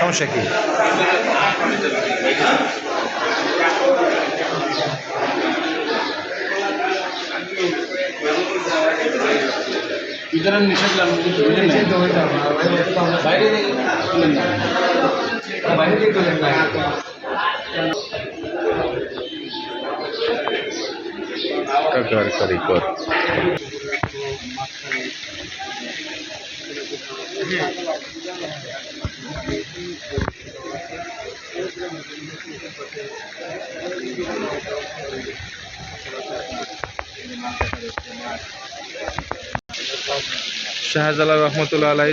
সমস্যা কি নিষেধ? বাইরে। বাইরে। কাকার কারিগর শাহজালাল রহমতুল্লাহ আলাই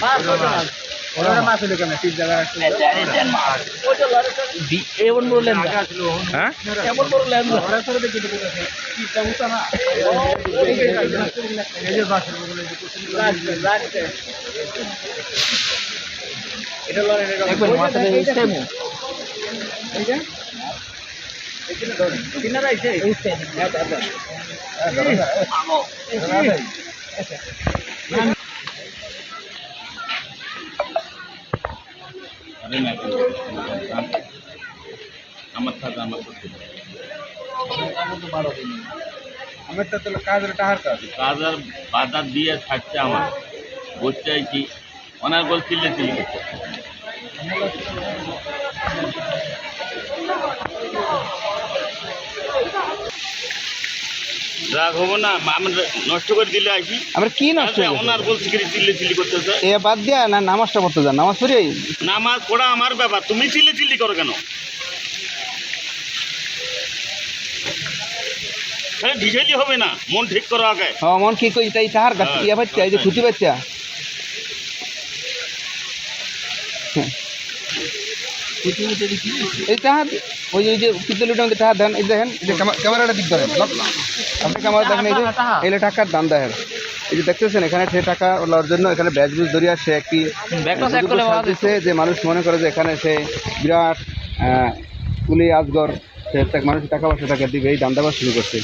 হ্যাঁ বলছিলা আর মাছ সব মাছ। বি- এমন বললেন হ্যাঁ? এমন বললেন না। দেখবেন মাথাটা এই same ও। এই same। আরে না, আমার থাকে আমার করতে হবে। আমারটা তো কাজের টাহার কাজ। কাজ আর বাজার দিয়ে থাকছে আমার। বলছে কি ওনার বল চিল্লে চিল্লি রাগ হব না আমরা নষ্ট করে দিলে আসি আমরা কি নষ্ট হয়ে ওনার বলছি কি চিল্লে চিল্লি করতেছে। এ বাদ দিয়া না নামাজটা পড়তে যান নামাজ পড়ি নামাজ পড়া আমার ব্যাপার তুমি চিল্লে চিল্লি করো কেন? ঢিসাইলি হবে না মন ঠিক করো আগে। হ্যাঁ মন কি কই তাই তাহার গাছ ইয়া বাচ্চা এই যে খুঁটি বাচ্চা এই তাহার ওই যে ওই যে পিতলের মধ্যে টাকা দেন এই দেখেন এই যে ক্যামা- ক্যামেরাটা দিক ধরেন আপনি ক্যামেরা দেখেন এই যে এলে টাকার দাম দেখেন। এই যে দেখতেছেন এখানে সে টাকা ওলার জন্য এখানে ব্যাচ বুজ ধরিয়া সে একটি সাজিয়েছে যে মানুষ মনে করে যে এখানে সে বিরাট আহ, কুলি আজগর সে মানুষ টাকা পয়সা টাকা দিবে এই দাম দেওয়া শুরু করছে।